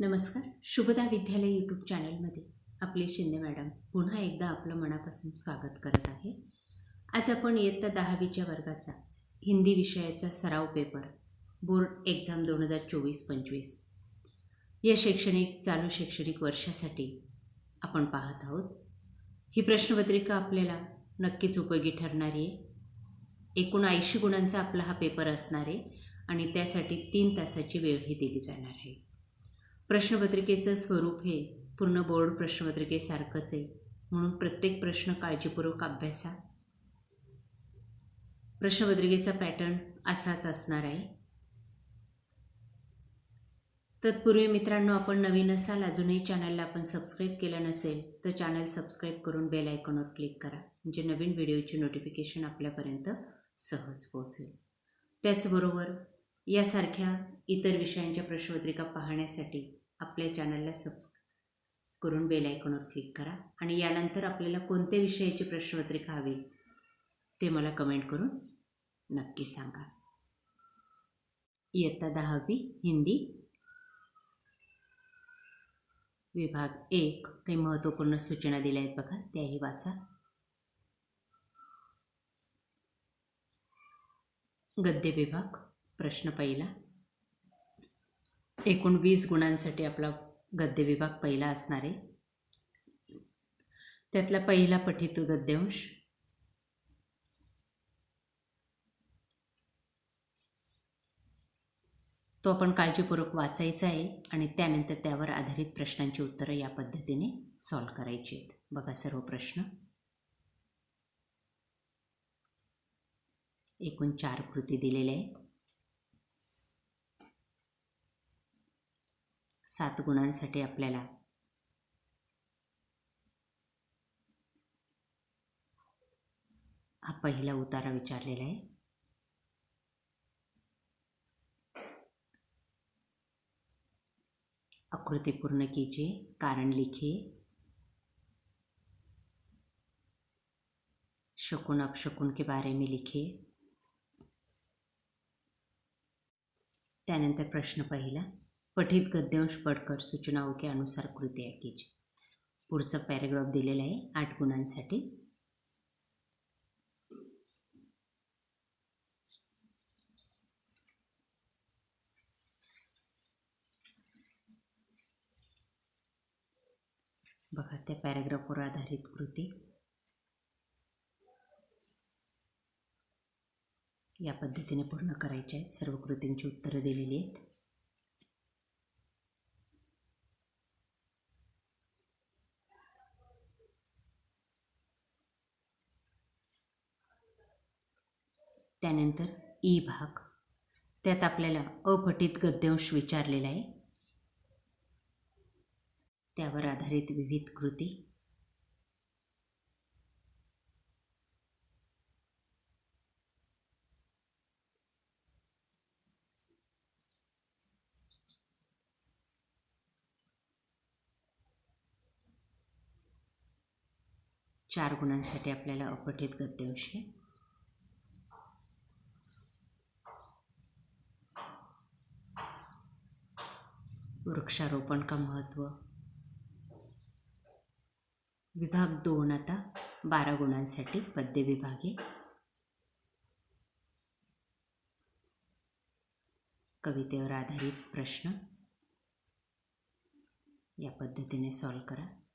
नमस्कार शुभदा विद्यालय यूट्यूब चॅनलमध्ये आपले शिंदे मॅडम पुन्हा एकदा आपलं मनापासून स्वागत करत आहे. आज आपण इयत्ता दहावीच्या वर्गाचा हिंदी विषयाचा सराव पेपर बोर्ड एक्झाम दोन हजार चोवीस पंचवीस या शैक्षणिक चालू शैक्षणिक वर्षासाठी आपण पाहत आहोत. ही प्रश्नपत्रिका आपल्याला नक्कीच उपयोगी ठरणारी आहे. एकूण ऐंशी गुणांचा आपला हा पेपर असणार आहे आणि त्यासाठी तीन तासाची वेळही दिली जाणार आहे. प्रश्नपत्रिकेचं स्वरूप हे पूर्ण बोर्ड प्रश्नपत्रिकेसारखंच आहे म्हणून प्रत्येक प्रश्न काळजीपूर्वक अभ्यासा. प्रश्नपत्रिकेचा पॅटर्न असाच असणार आहे. तत्पूर्वी मित्रांनो आपण नवीन असाल अजूनही चॅनलला आपण सबस्क्राईब केलं नसेल तर चॅनल सबस्क्राईब करून बेल आयकॉनवर क्लिक करा म्हणजे नवीन व्हिडिओची नोटिफिकेशन आपल्यापर्यंत सहज पोहोचेल. त्याचबरोबर यासारख्या इतर विषयांच्या प्रश्नपत्रिका पाहण्यासाठी आपल्या चॅनलला सबस्क्राईब करून बेल आयकॉनवर क्लिक करा आणि यानंतर आपल्याला कोणत्या विषयाची प्रश्नपत्रिका हवी ते मला कमेंट करून नक्की सांगा. इयत्ता दहावी हिंदी. विभाग एक काही महत्त्वपूर्ण सूचना दिल्या आहेत बघा त्याही वाचा. गद्य विभाग प्रश्न पहिला. एकूण वीस गुणांसाठी आपला गद्य विभाग पहिला असणार आहे. त्यातला पहिला पठित गद्यांश. तो आपण काळजीपूर्वक वाचायचा आहे आणि त्यानंतर त्यावर आधारित प्रश्नांची उत्तरं या पद्धतीने सॉल्व करायची आहेत. बघा सर्व प्रश्न. एकूण चार कृती दिलेल्या आहेत. सात गुणांसाठी आपल्याला. हा पहिला उतारा विचारलेला आहे. आकृती पूर्ण कीजिए कारण लिखिए शकुन अपशकुन के बारे में लिखिए त्यानंतर प्रश्न पहिला. पठित गद्यांश पडकर सूचनाओं के अनुसार कृती कीजिए पुढचा पॅरेग्राफ दिलेला आहे आठ गुणांसाठी. बघा त्या पॅरेग्राफवर आधारित कृती. या पद्धतीने पूर्ण करायच्या आहेत सर्व कृतींची उत्तरं दिलेली आहेत. त्यानंतर ई भाग. त्यात आपल्याला अपठित गद्यांश विचारलेला आहे. त्यावर आधारित विविध कृती. चार गुणांसाठी आपल्याला अपठित गद्यांश वृक्षारोपण का महत्त्व विभाग दोन आता बारा गुणांसाठी पद्य विभागे. कवितेवर आधारित प्रश्न. या पद्धतीने सॉल्व करा.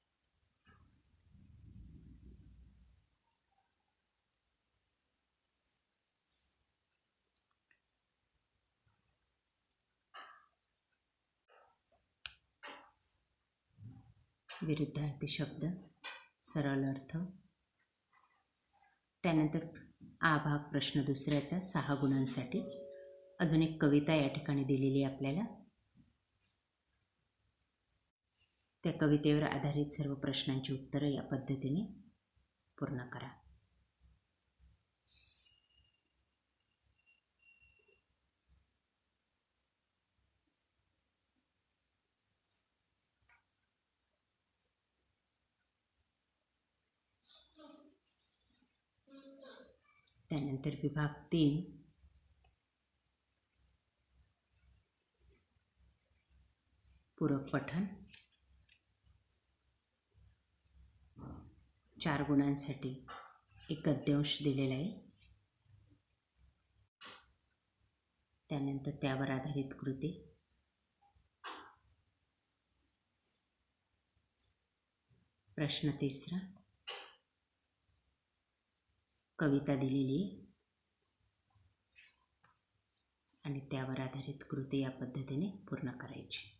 विरुद्धार्थी शब्द सरळ अर्थ. त्यानंतर आ भाग प्रश्न दुसऱ्याचा सहा गुणांसाठी. अजून एक कविता या ठिकाणी दिलेली आपल्याला. त्या कवितेवर आधारित सर्व प्रश्नांची उत्तरं या पद्धतीने पूर्ण करा. त्यानंतर विभाग तीन. पूरक पठण. चार गुणांसाठी एक गद्यांश दिलेला आहे. त्यानंतर त्यावर आधारित कृती. प्रश्न तिसरा. कविता दिलेली. आणि त्यावर आधारित कृती या पद्धतीने पूर्ण करायची.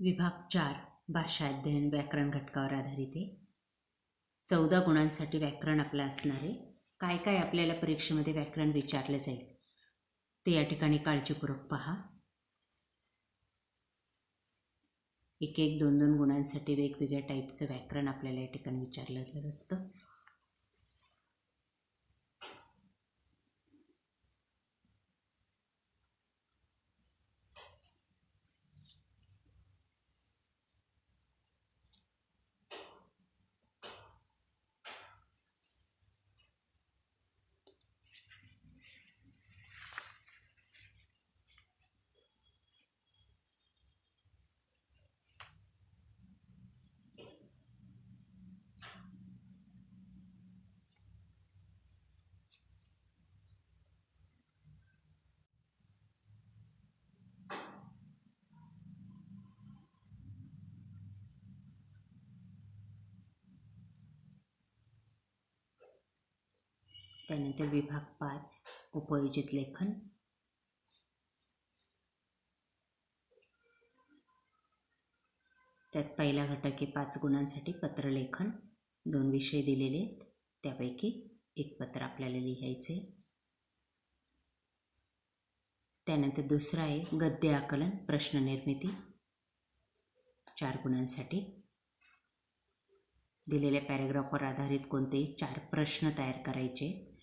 विभाग चार भाषा अध्ययन व्याकरण घटकावर आधारित आहे. चौदा गुणांसाठी व्याकरण आपलं असणार आहे. काय काय आपल्याला परीक्षेमध्ये व्याकरण विचारलं जाईल ते या ठिकाणी काळजीपूर्वक पहा. एक एक दोन दोन गुणांसाठी वेगवेगळ्या टाईपचं व्याकरण आपल्याला या ठिकाणी विचारलेलं असतं. त्यानंतर विभाग पाच उपयोजित लेखन. त्यात पहिला घटक आहे पाच गुणांसाठी पत्रलेखन. दोन विषय दिलेले आहेत. त्यापैकी एक पत्र आपल्याला लिहायचे त्यानंतर दुसरा आहे गद्य आकलन प्रश्न निर्मिती. चार गुणांसाठी. दिलेल्या पॅरेग्राफवर आधारित कोणतेही चार प्रश्न तयार करायचे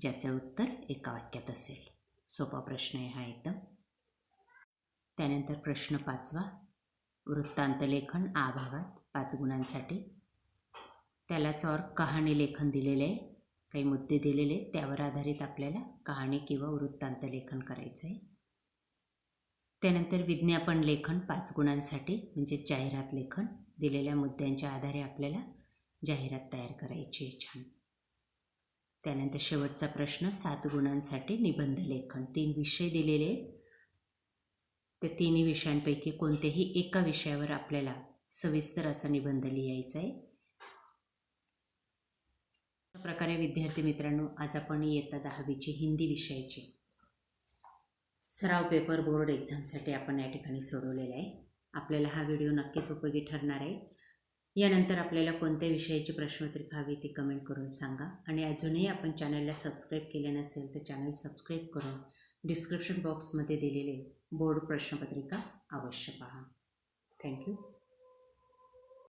ज्याचं उत्तर एका वाक्यात असेल. सोपा प्रश्न आहे हा एकदम. त्यानंतर प्रश्न पाचवा. वृत्तांत लेखन आ भागात पाच गुणांसाठी. त्यालाच और कहाणी लेखन दिलेले आहे. काही मुद्दे दिलेले त्यावर आधारित आपल्याला कहाणी किंवा वृत्तांत लेखन करायचं आहे. त्यानंतर विज्ञापन लेखन पाच गुणांसाठी म्हणजे जाहिरात लेखन दिलेल्या मुद्द्यांच्या आधारे आपल्याला जाहिरात तयार करायची आहे छान. त्यानंतर शेवटचा प्रश्न सात गुणांसाठी निबंध लेखन. तीन विषय दिलेले आहेत. त्या तिन्ही विषयांपैकी कोणत्याही एका विषयावर आपल्याला सविस्तर असा निबंध लिहायचा आहे. अशा प्रकारे विद्यार्थी मित्रांनो आज आपण इयत्ता दहावीची हिंदी विषयाची. सराव पेपर बोर्ड एक्झामसाठी आपण या ठिकाणी सोडवलेला आहे. आपल्याला हा व्हिडिओ नक्कीच उपयोगी ठरणार आहे. यानंतर आपल्याला कोणत्या विषयाची प्रश्नपत्रिका हवी ती कमेंट करून सांगा. आणि अजूनही आपण चॅनलला सबस्क्राईब केले नसेल तर चॅनल सबस्क्राईब करून डिस्क्रिप्शन बॉक्समध्ये दिलेले बोर्ड प्रश्नपत्रिका अवश्य पहा. थँक्यू